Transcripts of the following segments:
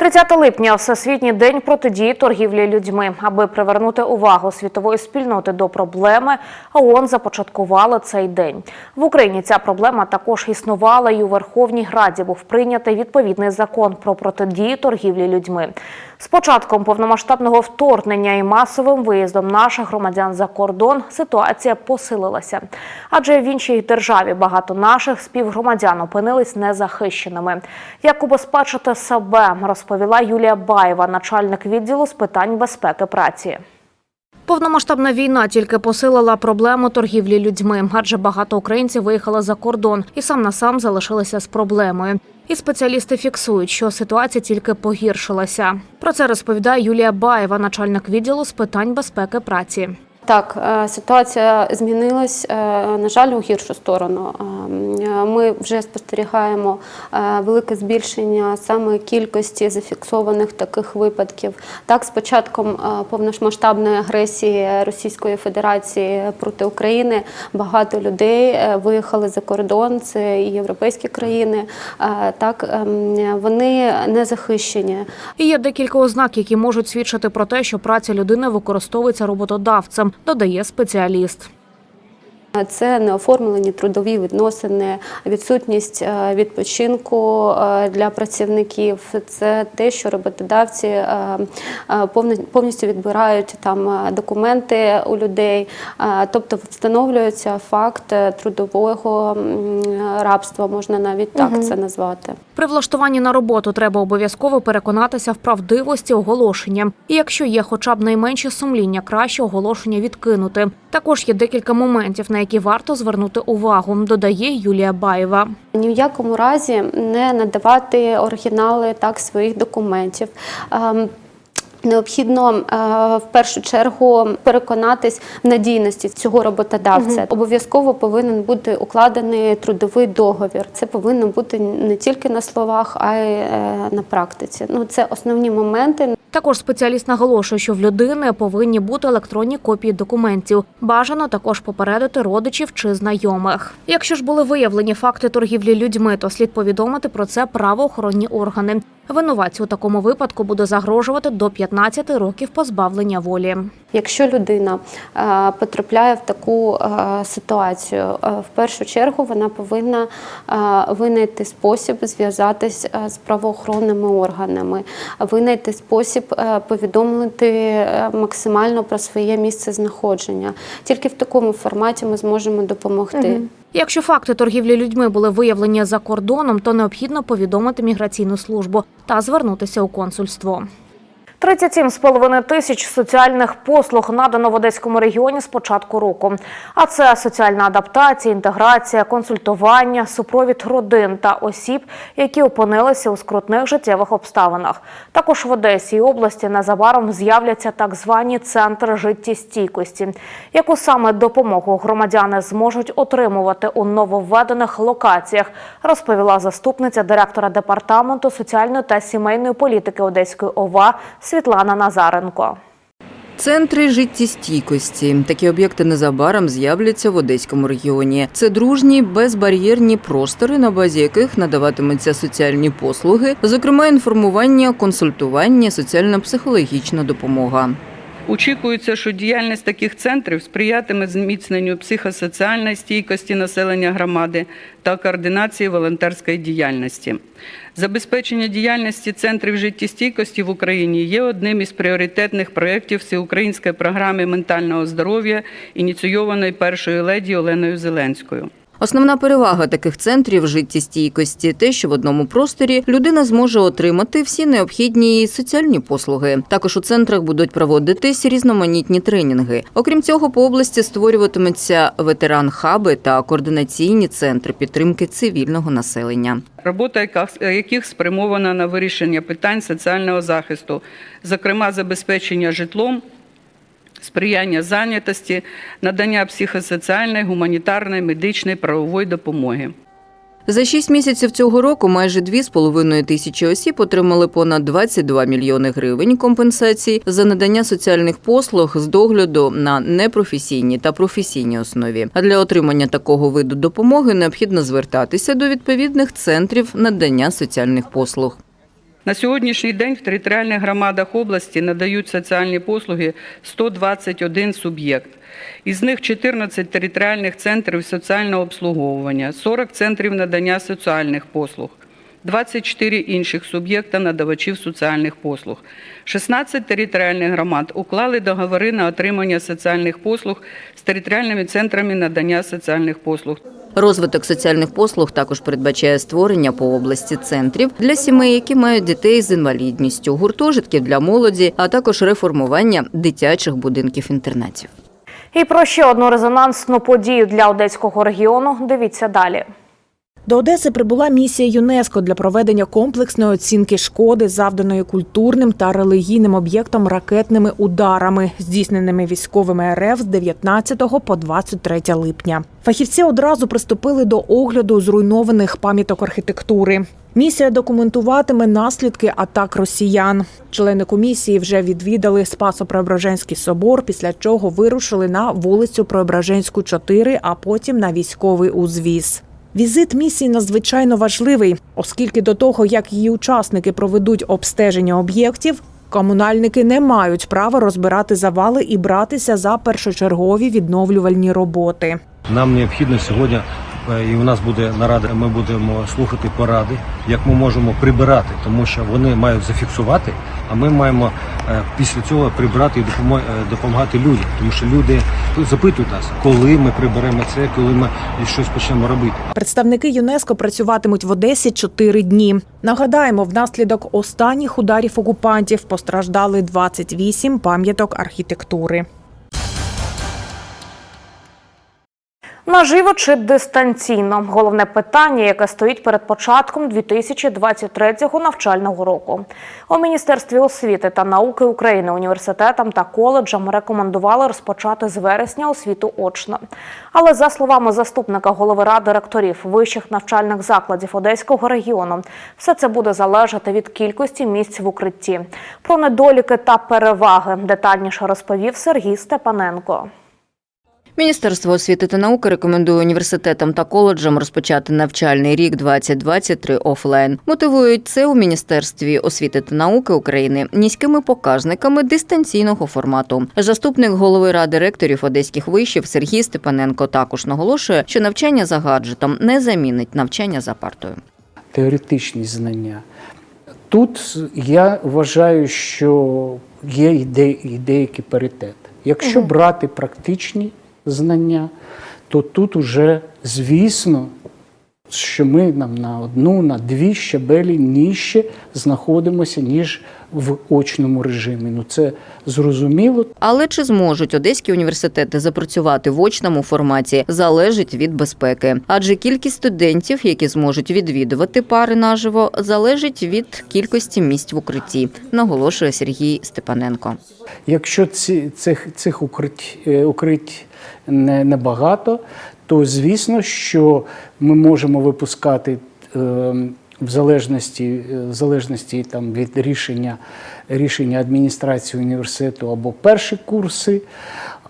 30 липня Всесвітній день протидії торгівлі людьми. Аби привернути увагу світової спільноти до проблеми, ООН започаткували цей день. В Україні ця проблема також існувала, і у Верховній Раді був прийнятий відповідний закон про протидію торгівлі людьми. З початком повномасштабного вторгнення і масовим виїздом наших громадян за кордон ситуація посилилася. Адже в іншій державі багато наших співгромадян опинились незахищеними. Як убезпечити себе, розповіла Юлія Баєва, начальник відділу з питань безпеки праці. Повномасштабна війна тільки посилила проблему торгівлі людьми, адже багато українців виїхали за кордон і сам на сам залишилися з проблемою. І спеціалісти фіксують, що ситуація тільки погіршилася. Про це розповідає Юлія Баєва, начальник відділу з питань безпеки праці. Так, е, ситуація змінилась, е, на жаль, у гіршу сторону. Е, Ми вже спостерігаємо велике збільшення саме кількості зафіксованих таких випадків. Так, з початком повномасштабної агресії Російської Федерації проти України багато людей виїхали за кордон. Це і європейські країни. Так, ем, вони не захищені. І є декілька ознак, які можуть свідчити про те, що праця людини використовується роботодавцем, додає спеціаліст. Це неоформлені трудові відносини, відсутність е, відпочинку е, для працівників. Це те, що роботодавці е, повністю відбирають там документи у людей, тобто встановлюється факт трудового рабства, можна навіть так це назвати. При влаштуванні на роботу треба обов'язково переконатися в правдивості оголошення. І якщо є хоча б найменші сумління, краще оголошення відкинути. Також є декілька моментів, на які варто звернути увагу, додає Юлія Баєва. Ні в якому разі не надавати оригінали так своїх документів. Необхідно е, в першу чергу переконатись в надійності цього роботодавця. Обов'язково повинен бути укладений трудовий договір. Це повинно бути не тільки на словах, а й е, на практиці. Ну це основні моменти. Також спеціаліст наголошує, що в людини повинні бути електронні копії документів. Бажано також попередити родичів чи знайомих. Якщо ж були виявлені факти торгівлі людьми, то слід повідомити про це правоохоронні органи. Винуватцю у такому випадку буде загрожувати до 15 років позбавлення волі. Якщо людина е, потрапляє в таку е, ситуацію, е, в першу чергу вона повинна винайти спосіб зв'язатись з правоохоронними органами, винайти спосіб повідомити максимально про своє місце знаходження. Тільки в такому форматі ми зможемо допомогти. Якщо факти торгівлі людьми були виявлені за кордоном, то необхідно повідомити міграційну службу та звернутися у консульство. 37,5 тисяч соціальних послуг надано в Одеському регіоні з початку року. А це соціальна адаптація, інтеграція, консультування, супровід родин та осіб, які опинилися у скрутних життєвих обставинах. Також в Одесі і області незабаром з'являться так звані центри життєстійкості, яку саме допомогу громадяни зможуть отримувати у нововведених локаціях, розповіла заступниця директора департаменту соціальної та сімейної політики Одеської ОВА Світлана Назаренко. Центри життєстійкості. Такі об'єкти незабаром з'являться в Одеському регіоні. Це дружні, безбар'єрні простори, на базі яких надаватимуться соціальні послуги, зокрема інформування, консультування, соціально-психологічна допомога. Очікується, що діяльність таких центрів сприятиме зміцненню психосоціальної стійкості населення громади та координації волонтерської діяльності. Забезпечення діяльності центрів життєстійкості в Україні є одним із пріоритетних проєктів всеукраїнської програми ментального здоров'я, ініційованої першою леді Оленою Зеленською. Основна перевага таких центрів життєстійкості те, що в одному просторі людина зможе отримати всі необхідні соціальні послуги. Також у центрах будуть проводитись різноманітні тренінги. Окрім цього, по області створюватимуться ветеран-хаби та координаційні центри підтримки цивільного населення. робота яких спрямована на вирішення питань соціального захисту, зокрема забезпечення житлом, сприяння зайнятості, надання психосоціальної, гуманітарної, медичної, правової допомоги. За шість місяців цього року майже 2,5 тисячі осіб отримали понад 22 мільйони гривень компенсації за надання соціальних послуг з догляду на непрофесійній та професійній основі. А для отримання такого виду допомоги необхідно звертатися до відповідних центрів надання соціальних послуг. На сьогоднішній день в територіальних громадах області надають соціальні послуги 121 суб'єкт. Із них 14 територіальних центрів соціального обслуговування, 40 центрів надання соціальних послуг, 24 інших суб'єкта надавачів соціальних послуг. 16 територіальних громад уклали договори на отримання соціальних послуг з територіальними центрами надання соціальних послуг. Розвиток соціальних послуг також передбачає створення по області центрів для сімей, які мають дітей з інвалідністю, гуртожитків для молоді, а також реформування дитячих будинків інтернатів. І про ще одну резонансну подію для одеського регіону. Дивіться далі. До Одеси прибула місія ЮНЕСКО для проведення комплексної оцінки шкоди, завданої культурним та релігійним об'єктам ракетними ударами, здійсненими військовими РФ з 19 по 23 липня. Фахівці одразу приступили до огляду зруйнованих пам'яток архітектури. Місія документуватиме наслідки атак росіян. Члени комісії вже відвідали Спасо-Преображенський собор, після чого вирушили на вулицю Преображенську, 4, а потім на військовий узвіз. Візит місії надзвичайно важливий, оскільки до того, як її учасники проведуть обстеження об'єктів, комунальники не мають права розбирати завали і братися за першочергові відновлювальні роботи. Нам необхідно сьогодні, і у нас буде нарада. Ми будемо слухати поради, як ми можемо прибирати, тому що вони мають зафіксувати. А ми маємо е, після цього прибрати і е, допомагати людям, тому що люди запитують нас, коли ми приберемо це, коли ми щось почнемо робити. Представники ЮНЕСКО працюватимуть в Одесі чотири дні. Нагадаємо, внаслідок останніх ударів окупантів постраждали 28 пам'яток архітектури. Наживо чи дистанційно головне питання, яке стоїть перед початком 2023 навчального року. У міністерстві освіти та науки України університетам та коледжам рекомендували розпочати з вересня освіту очно. Але за словами заступника голови ради ректорів вищих навчальних закладів Одеського регіону, все це буде залежати від кількості місць в укритті. Про недоліки та переваги детальніше розповів Сергій Степаненко. Міністерство освіти та науки рекомендує університетам та коледжам розпочати навчальний рік 2023 офлайн. Мотивують це у Міністерстві освіти та науки України низькими показниками дистанційного формату. Заступник голови ради ректорів одеських вишів Сергій Степаненко також наголошує, що навчання за гаджетом не замінить навчання за партою. теоретичні знання. Тут я вважаю, що є і де- деякий паритет. Якщо брати практичні знання, то тут уже, звісно, що ми нам на одну, на дві щабелі нижче знаходимося, ніж в очному режимі. Ну це зрозуміло. Але чи зможуть одеські університети запрацювати в очному форматі, залежить від безпеки. Адже кількість студентів, які зможуть відвідувати пари наживо, залежить від кількості місць в укритті, наголошує Сергій Степаненко. Якщо ці, цих, цих укрить, е, укрить не, небагато, то звісно, що ми можемо випускати е, в залежності, е, в залежності там, від рішення, рішення адміністрації університету або перші курси,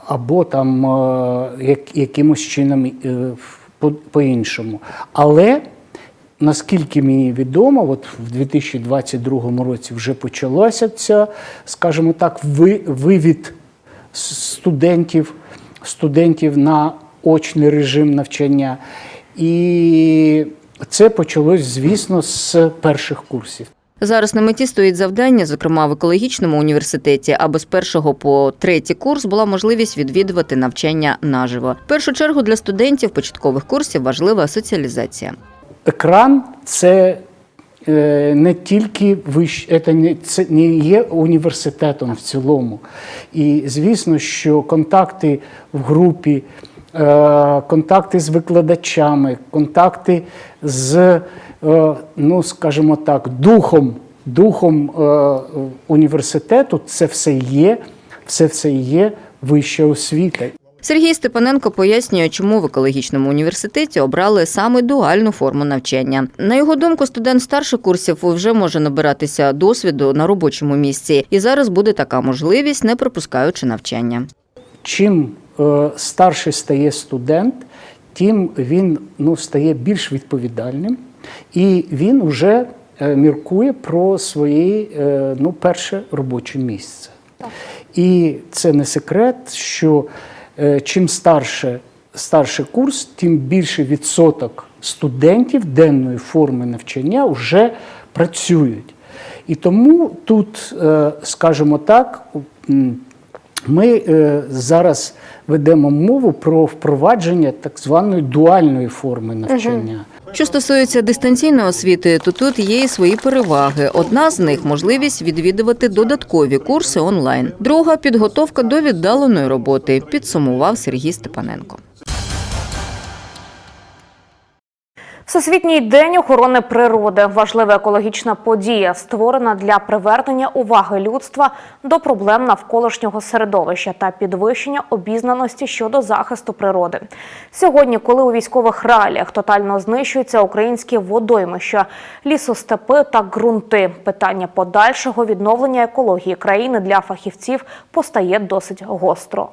або там е, як, якимось чином е, по- по-іншому. Але Наскільки мені відомо, от в 2022 році вже почалося ця, скажімо так, ви- вивід студентів, студентів на очний режим навчання. І це почалось, звісно, з перших курсів. Зараз на меті стоїть завдання, зокрема в екологічному університеті, аби з першого по третій курс була можливість відвідувати навчання наживо. В першу чергу для студентів початкових курсів важлива соціалізація. Екран це е, не тільки вищ, це не, це не є університетом в цілому. І звісно, що контакти в групі, контакти з викладачами, контакти з, е, ну скажімо так, духом, духом е, університету, це все є, це все є вища освіта. Сергій Степаненко пояснює, чому в екологічному університеті обрали саме дуальну форму навчання. На його думку, студент старших курсів вже може набиратися досвіду на робочому місці, і зараз буде така можливість, не пропускаючи навчання. Чим е, старший стає студент, тим він ну, стає більш відповідальним і він вже е, міркує про своє е, ну, перше робоче місце. І це не секрет, що е, чим старше, старший курс, тим більший відсоток студентів денної форми навчання вже працюють. І тому тут, е, скажімо так, ми е, зараз ведемо мову про впровадження так званої дуальної форми навчання. Що стосується дистанційної освіти, то тут є і свої переваги. Одна з них можливість відвідувати додаткові курси онлайн. Друга підготовка до віддаленої роботи. Підсумував Сергій Степаненко. Всесвітній день охорони природи важлива екологічна подія, створена для привернення уваги людства до проблем навколишнього середовища та підвищення обізнаності щодо захисту природи. Сьогодні, коли у військових реаліях тотально знищуються українські водоймища, лісостепи та ґрунти, питання подальшого відновлення екології країни для фахівців постає досить гостро.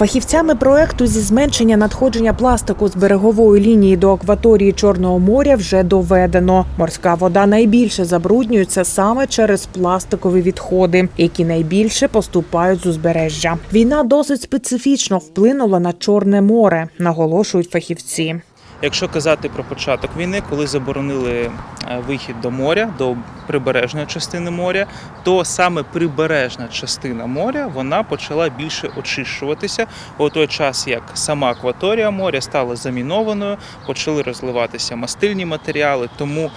Фахівцями проекту зі зменшення надходження пластику з берегової лінії до акваторії Чорного моря вже доведено. Морська вода найбільше забруднюється саме через пластикові відходи, які найбільше поступають з узбережжя. Війна досить специфічно вплинула на Чорне море, наголошують фахівці. Якщо казати про початок війни, коли заборонили е, вихід до моря, до прибережної частини моря, то саме прибережна частина моря вона почала більше очищуватися. У той час, як сама акваторія моря стала замінованою, почали розливатися мастильні матеріали, тому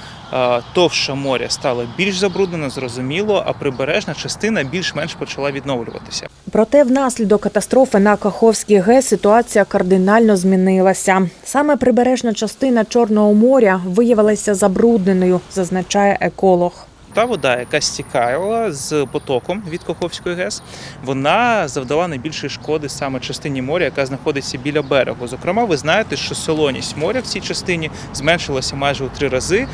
товща моря стала більш забруднена, зрозуміло, а прибережна частина більш-менш почала відновлюватися. Проте внаслідок катастрофи на Каховській ГЕС ситуація кардинально змінилася. Саме прибережна частина Чорного моря виявилася забрудненою, зазначає еколог. Та вода, яка стікала з потоком від Каховської ГЕС, вона завдала найбільшої шкоди саме частині моря, яка знаходиться біля берегу. Зокрема, ви знаєте, що солоність моря в цій частині зменшилася майже у три рази.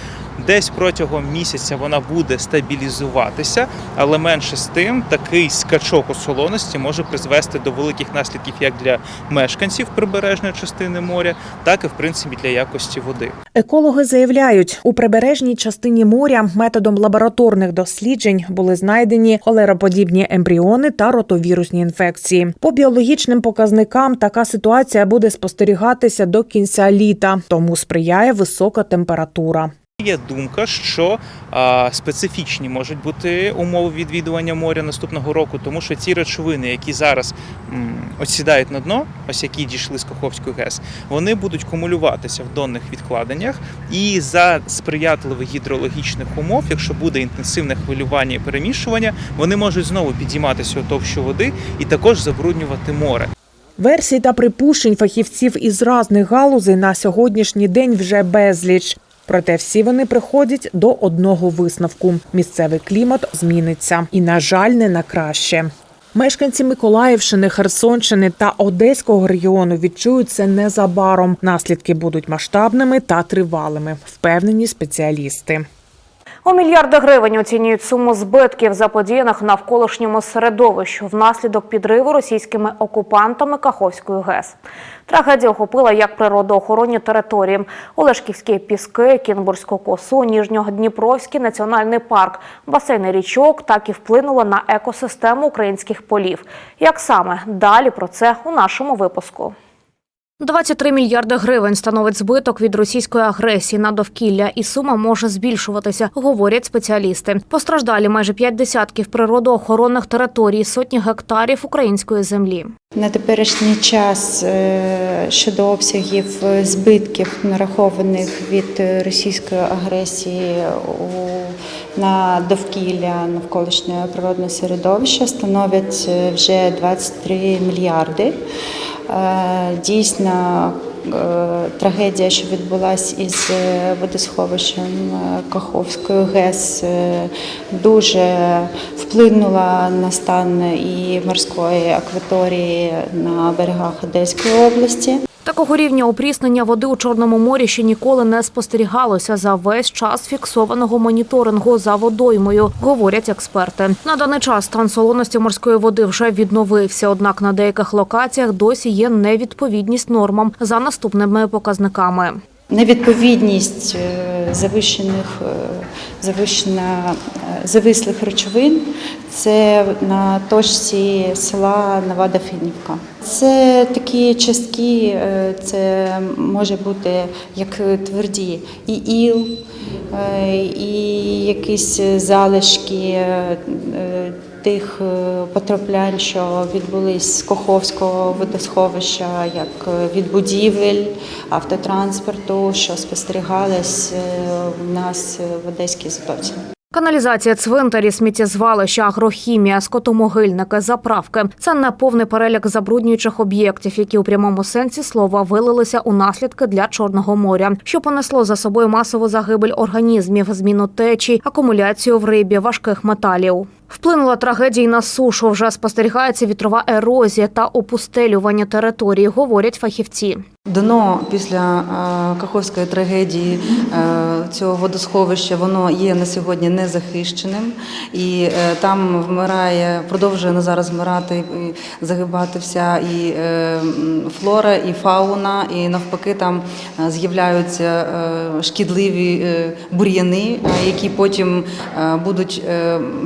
Десь протягом місяця вона буде стабілізуватися, але менше з тим такий скачок у солоності може призвести до великих наслідків як для мешканців прибережної частини моря, так і в принципі для якості води. Екологи заявляють, у прибережній частині моря методом лабораторних досліджень були знайдені холероподібні ембріони та ротовірусні інфекції. По біологічним показникам така ситуація буде спостерігатися до кінця літа, тому сприяє висока температура. Є думка, що а, специфічні можуть бути умови відвідування моря наступного року, тому що ці речовини, які зараз м, осідають на дно, ось які дійшли з Каховської ГЕС, вони будуть кумулюватися в донних відкладеннях, і за сприятливих гідрологічних умов, якщо буде інтенсивне хвилювання і перемішування, вони можуть знову підійматися у товщу води і також забруднювати море. Версій та припущень фахівців із різних галузей на сьогоднішній день вже безліч. Проте всі вони приходять до одного висновку: місцевий клімат зміниться, і, на жаль, не на краще. Мешканці Миколаївщини, Херсонщини та Одеського регіону відчують це незабаром. Наслідки будуть масштабними та тривалими, впевнені спеціалісти. У мільярди гривень оцінюють суму збитків заподіяних навколишньому середовищу внаслідок підриву російськими окупантами Каховської ГЕС. Трагедія охопила як природоохоронні території – Олешківські піски, Кінбурзьку косу, Ніжньодніпровський національний парк, басейни річок, так і вплинула на екосистему українських полів. Як саме далі про це у нашому випуску. 23 мільярди гривень становить збиток від російської агресії на довкілля, і сума може збільшуватися, говорять спеціалісти. Постраждалі майже п'ять десятків природоохоронних територій, сотні гектарів української землі. На теперішній час е, щодо обсягів збитків, нарахованих від російської агресії на довкілля навколишнього природного середовища, становлять е, вже 23 мільярди. Е, Дійсно, трагедія, що відбулася із е, водосховищем е, Каховської ГЕС, е, дуже вплинула на стан і морської акваторії на берегах Одеської області. Такого рівня опріснення води у Чорному морі ще ніколи не спостерігалося за весь час фіксованого моніторингу за водоймою, говорять експерти. На даний час стан солоності морської води вже відновився, однак на деяких локаціях досі є невідповідність нормам за наступними показниками. Невідповідність е, завищених, е, завищена, е, завислих речовин це на точці села Нова Дафінівка. Це такі частки, це може бути як тверді і іл, і якісь залишки тих е, потраплянь, що відбулись з Коховського водосховища, як е, від будівель, автотранспорту, що спостерігалось е, у нас в Одеській затоці. Каналізація цвинтарі, сміттєзвалища, агрохімія, скотомогильники, заправки це не повний перелік забруднюючих об'єктів, які у прямому сенсі слова вилилися у наслідки для Чорного моря, що понесло за собою масову загибель організмів, зміну течій, акумуляцію в рибі, важких металів. Вплинула трагедія на сушу. Вже спостерігається вітрова ерозія та опустелювання території, говорять фахівці. Дно після е, Каховської трагедії е, цього водосховища воно є на сьогодні незахищеним, і е, там вмирає, продовжує на зараз вмирати загибати вся і флора, і фауна, і навпаки там з'являються шкідливі бур'яни, які потім будуть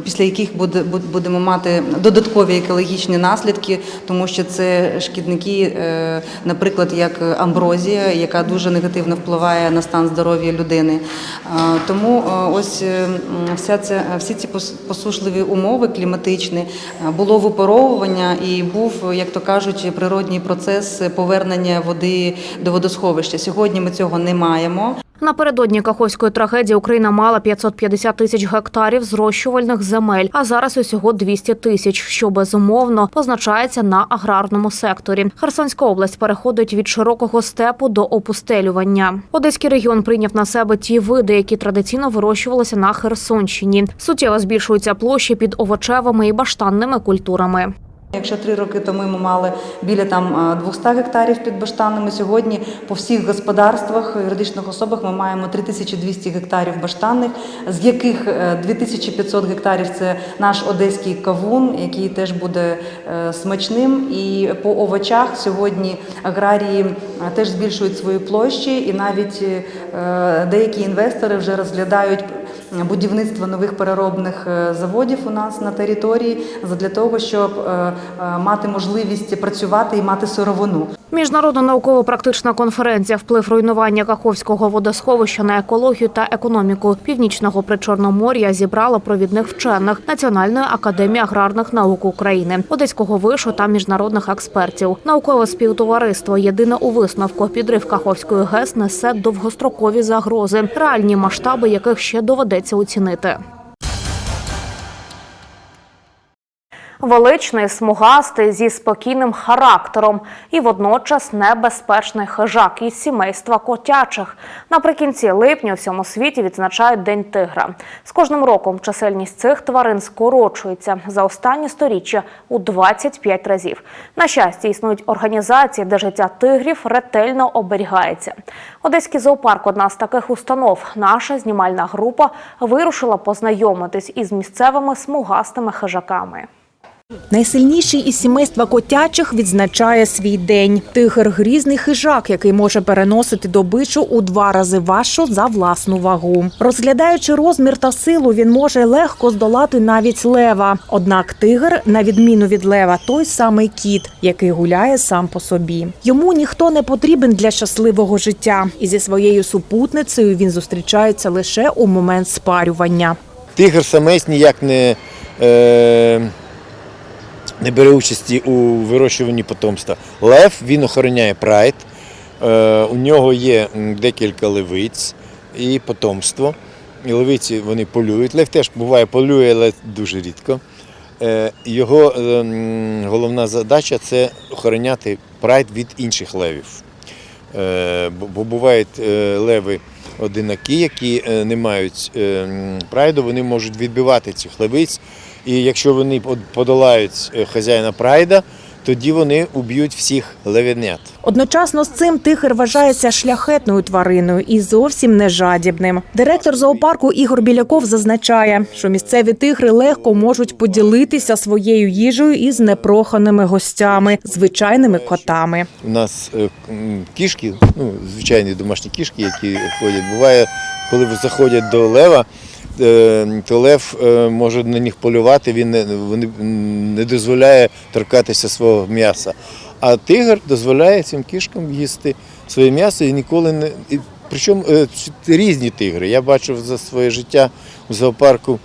після яких буде будемо мати додаткові екологічні наслідки, тому що це шкідники, наприклад, як амброзія, яка дуже негативно впливає на стан здоров'я людини. Тому е, ось е, вся ця всі ці пос- посушливі умови кліматичні е, було випаровування і був, як то кажуть, природній процес повернення води до водосховища. Сьогодні ми цього не маємо. Напередодні Каховської трагедії Україна мала 550 тисяч гектарів зрощувальних земель, а зараз усього 200 тисяч, що безумовно позначається на аграрному секторі. Херсонська область переходить від широкого степу до опустелювання. Одеський регіон прийняв на себе ті види, які традиційно вирощувалися на Херсонщині. Суттєво збільшуються площі під овочевими і баштанними культурами. Якщо три роки тому ми мали біля там 200 гектарів під баштанами, сьогодні по всіх господарствах, юридичних особах ми маємо 3200 гектарів баштанних, з яких е, 2500 гектарів це наш одеський кавун, який теж буде е, смачним. І по овочах сьогодні аграрії е, теж збільшують свої площі, і навіть е, деякі інвестори вже розглядають будівництво нових переробних е, заводів у нас на території для того, щоб е, е, мати можливість працювати і мати сировину. Міжнародна науково-практична конференція Вплив руйнування Каховського водосховища на екологію та економіку північного причорномор'я зібрала провідних вчених Національної академії аграрних наук України, Одеського вишу та міжнародних експертів. Наукове співтовариство єдине у висновку підрив Каховської ГЕС несе довгострокові загрози, реальні масштаби яких ще доведеться оцінити. Величний, смугастий, зі спокійним характером і водночас небезпечний хижак із сімейства котячих. Наприкінці липня у всьому світі відзначають День тигра. З кожним роком чисельність цих тварин скорочується за останні сторіччя у 25 разів. На щастя, існують організації, де життя тигрів ретельно оберігається. Одеський зоопарк одна з таких установ. Наша знімальна група вирушила познайомитись із місцевими смугастими хижаками. Найсильніший із сімейства котячих відзначає свій день. Тигр грізний хижак, який може переносити добичу у два рази важчу за власну вагу. Розглядаючи розмір та силу, він може легко здолати навіть лева. Однак тигр, на відміну від лева, той самий кіт, який гуляє сам по собі. Йому ніхто не потрібен для щасливого життя, і зі своєю супутницею він зустрічається лише у момент спарювання. Тигр самець ніяк не, е, не бере участі у вирощуванні потомства. Лев він охороняє прайд. Е, у нього є декілька левиць і потомство. І левиці вони полюють. Лев теж буває полює, але дуже рідко. Е, його е, головна задача це охороняти прайд від інших левів. Бо- бувають леви одинакі, які не мають прайду, вони можуть відбивати цих левиць. І якщо вони под- подолають е, хазяїна прайда, тоді вони уб'ють всіх левенят. Одночасно з цим тигр вважається шляхетною твариною і зовсім не жадібним. Директор зоопарку Ігор Біляков зазначає, що місцеві тигри легко можуть поділитися своєю їжею із непроханими гостями, звичайними котами. У нас е, кішки, ну, звичайні домашні кішки, які ходять. Буває, коли заходять до лева, е, то лев е, може на них полювати, він не, вони, не дозволяє торкатися свого м'яса. А тигр дозволяє цим кішкам їсти своє м'ясо і ніколи не. Причому е, різні тигри. Я бачив за своє життя у зоопарку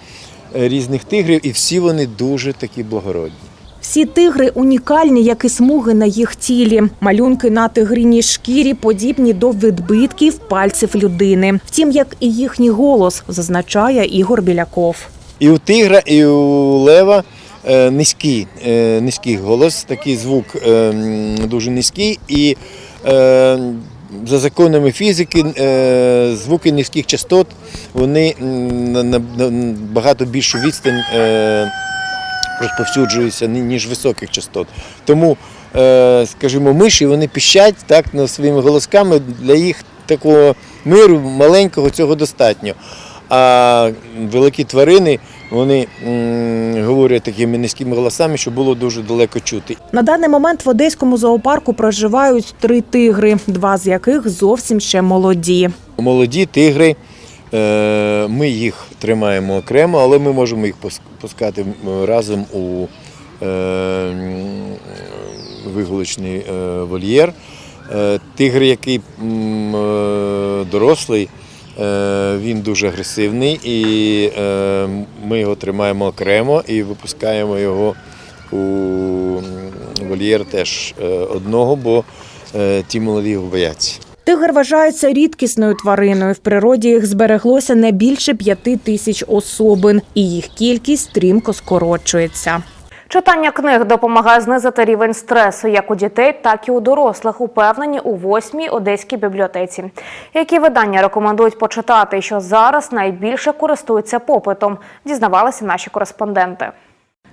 різних тигрів, і всі вони дуже такі благородні. Всі тигри унікальні, як і смуги на їх тілі. Малюнки на тигриній шкірі подібні до відбитків пальців людини. Втім, як і їхній голос, зазначає Ігор Біляков. І у тигра, і у лева е, низький, е, низький голос, такий звук е, дуже низький. І за законами фізики звуки низьких частот вони на, багато більшу відстань розповсюджуються, ніж високих частот. Тому, е, скажімо, миші вони піщать так, ну, своїми голосками для їх такого миру маленького цього достатньо. А великі тварини вони м, говорять такими низькими голосами, що було дуже далеко чути. На даний момент в одеському зоопарку проживають три тигри, два з яких зовсім ще молоді. Молоді тигри, ми їх тримаємо окремо, але ми можемо їх пускати разом у е, м, вигулочний е, вольєр. Е, Тигр, який е, дорослий, е, він дуже агресивний, і е, ми його тримаємо окремо і випускаємо його у вольєр теж е, одного, бо е, ті молоді його бояться. Тигр вважається рідкісною твариною. В природі їх збереглося не більше п'яти тисяч особин, і їх кількість стрімко скорочується. Читання книг допомагає знизити рівень стресу як у дітей, так і у дорослих, упевнені у восьмій одеській бібліотеці. Які видання рекомендують почитати, що зараз найбільше користуються попитом, дізнавалися наші кореспонденти.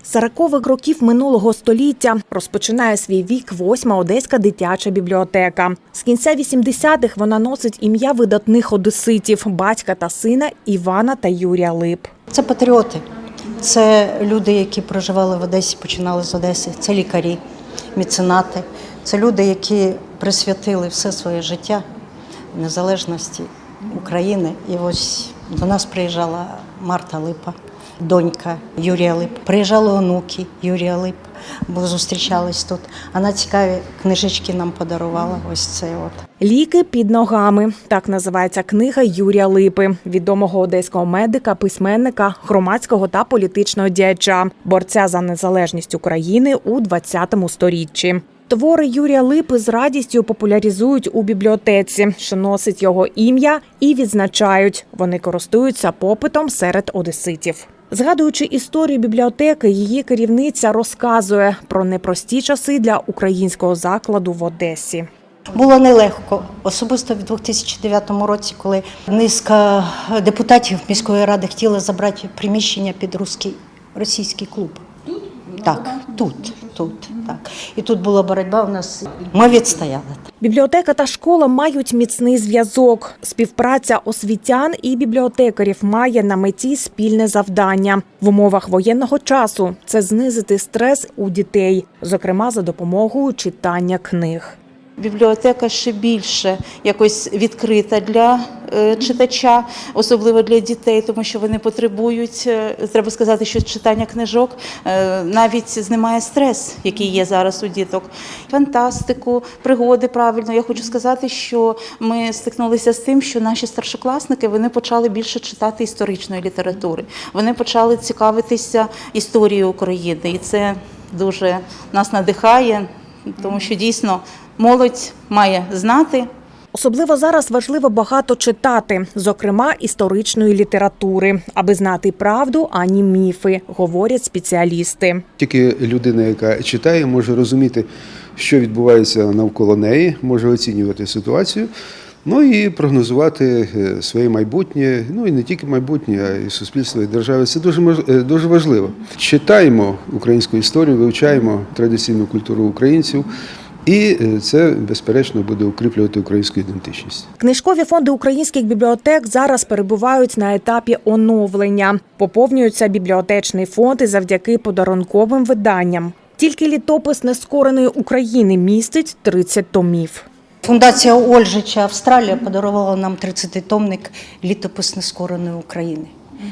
Сорокових років минулого століття розпочинає свій вік восьма одеська дитяча бібліотека. З кінця 80-х вона носить ім'я видатних одеситів батька та сина Івана та Юрія Лип. Це патріоти, це люди, які проживали в Одесі, починали з Одеси. Це лікарі, меценати, це люди, які присвятили все своє життя незалежності України. І ось до нас приїжджала Марта Липа, донька Юрія Лип. Приїжджали онуки Юрія Лип, бо зустрічались тут. Вона цікаві книжечки нам подарувала. Ось це от. Ліки під ногами так називається книга Юрія Липи, відомого одеського медика, письменника, громадського та політичного діяча, борця за незалежність України у 20 сторіччі. Твори Юрія Липи з радістю популяризують у бібліотеці, що носить його ім'я, і відзначають, вони користуються попитом серед одеситів. Згадуючи історію бібліотеки, її керівниця розказує про непрості часи для українського закладу в Одесі. Було нелегко, особисто в 2009 році, коли низка депутатів міської ради хотіла забрати приміщення під русський російський клуб. Так, тут, тут, так. І тут була боротьба у нас. Ми відстояли. Бібліотека та школа мають міцний зв'язок. Співпраця освітян і бібліотекарів має на меті спільне завдання в умовах воєнного часу. Це знизити стрес у дітей, зокрема за допомогою читання книг. Бібліотека ще більше якось відкрита для е, читача, особливо для дітей, тому що вони потребують. е, Треба сказати, що читання книжок е, навіть знімає стрес, який є зараз у діток. Фантастику, пригоди. Правильно, я хочу сказати, що ми стикнулися з тим, що наші старшокласники вони почали більше читати історичної літератури. Вони почали цікавитися історією України, і це дуже нас надихає, тому що дійсно. Молодь має знати. Особливо зараз важливо багато читати, зокрема історичної літератури, аби знати правду, ані міфи, говорять спеціалісти. Тільки людина, яка читає, може розуміти що відбувається навколо неї, може оцінювати ситуацію. Ну і прогнозувати е, своє майбутнє, ну і не тільки майбутнє, а й суспільство і держави. Це дуже е, дуже важливо. Читаємо українську історію, вивчаємо традиційну культуру українців, і е, це безперечно буде укріплювати українську ідентичність. Книжкові фонди українських бібліотек зараз перебувають на етапі оновлення. Поповнюється бібліотечний фонд завдяки подарунковим виданням. Тільки літопис нескореної України містить 30 томів. Фундація Ольжича Австралія подарувала нам 30-томник літопис нескореної України.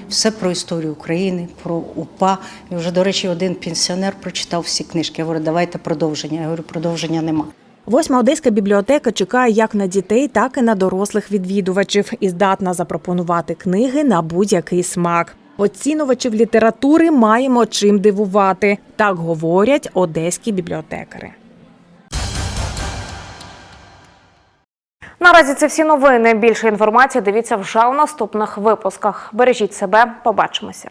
Все про історію України, про УПА. І вже, до речі, один пенсіонер прочитав всі книжки. Я говорю, давайте продовження. Я говорю, продовження нема. Восьма одеська бібліотека чекає як на дітей, так і на дорослих відвідувачів і здатна запропонувати книги на будь-який смак. Оцінувачів літератури маємо чим дивувати. Так говорять одеські бібліотекари. Наразі це всі новини. Більше інформації дивіться вже у наступних випусках. Бережіть себе, побачимося.